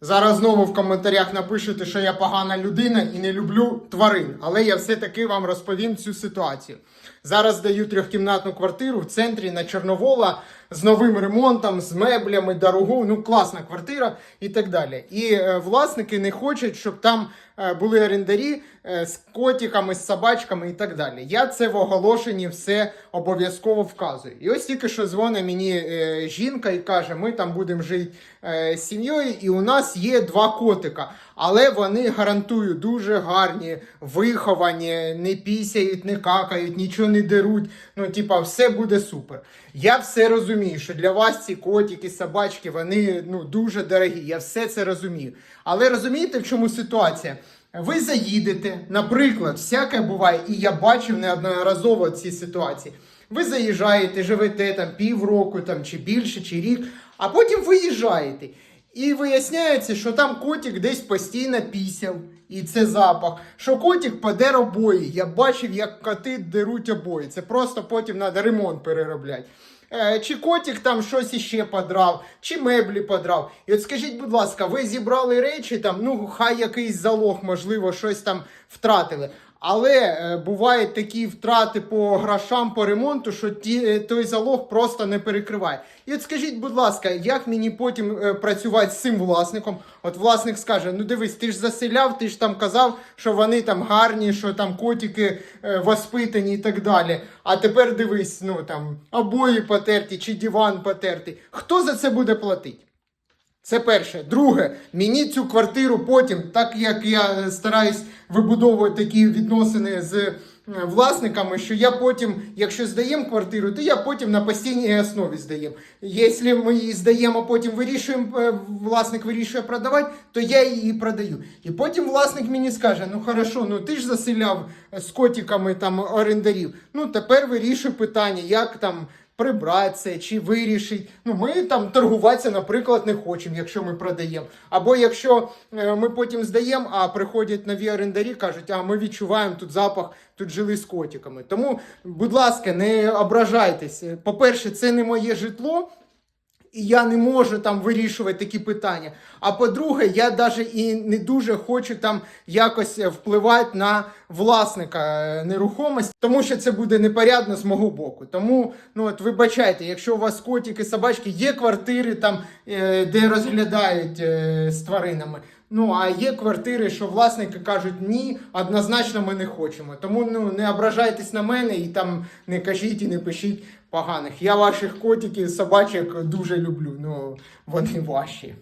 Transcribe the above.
Зараз знову в коментарях напишете, що я погана людина і не люблю тварин, але я все-таки вам розповім цю ситуацію. Зараз даю трьохкімнатну квартиру в центрі на Чорновола з новим ремонтом, з меблями, дорогу, ну класна квартира і так далі. І е, власники не хочуть, щоб там е, були орендарі е, з котиками, з собачками і так далі. Я це в оголошенні все обов'язково вказую. І ось тільки що дзвонить мені е, жінка і каже: ми там будемо жити е, сім'єю, і у нас є два котика. Але вони гарантую дуже гарні, виховані, не пісяють, не какають, нічого не деруть. Ну, типа, все буде супер. Я все розумію, що для вас ці котики, собачки, вони ну, дуже дорогі. Я все це розумію. Але розумієте, в чому ситуація? Ви заїдете, наприклад, всяке буває, і я бачив неодноразово ці ситуації. Ви заїжджаєте, живете там півроку там, чи більше, чи рік, а потім виїжджаєте. І виясняється, що там котик десь постійно пісяв, і це запах. Що котик паде обої. Я бачив, як коти деруть обої. Це просто потім треба ремонт переробляти. Е, чи котик там щось іще подрав, чи меблі подрав. І от скажіть, будь ласка, ви зібрали речі, там, ну, хай якийсь залог, можливо, щось там втратили. Але е, бувають такі втрати по грошам по ремонту, що ті, е, той залог просто не перекриває. І от скажіть, будь ласка, як мені потім е, працювати з цим власником? От власник скаже: ну дивись, ти ж заселяв, ти ж там казав, що вони там гарні, що там котики е, воспитані і так далі. А тепер дивись, ну там обої потерті чи диван потертий. Хто за це буде платити? Це перше. Друге, мені цю квартиру потім, так як я стараюсь вибудовувати такі відносини з власниками, що я потім, якщо здаємо квартиру, то я потім на постійній основі здаємо. Якщо ми її здаємо, потім вирішуємо, е, власник вирішує продавати, то я її продаю. І потім власник мені скаже: ну хорошо, ну ти ж заселяв е, з котиками там орендарів. Ну тепер вирішуй питання, як там прибрати це чи вирішить. Ну, ми там торгуватися, наприклад, не хочемо, якщо ми продаємо. Або якщо е, ми потім здаємо, а приходять нові орендарі, кажуть, а ми відчуваємо тут запах, тут жили з котиками. Тому, будь ласка, не ображайтеся. По-перше, це не моє житло. І я не можу там вирішувати такі питання. А по-друге, я навіть і не дуже хочу там якось впливати на власника е, нерухомості, тому що це буде непорядно з мого боку. Тому ну от вибачайте, якщо у вас котики, собачки, є квартири там, е, де розглядають е, з тваринами. Ну, а є квартири, що власники кажуть, ні, однозначно ми не хочемо. Тому ну, не ображайтесь на мене і там не кажіть і не пишіть поганих. Я ваших котиків, собачок дуже люблю. Ну, вони ваші.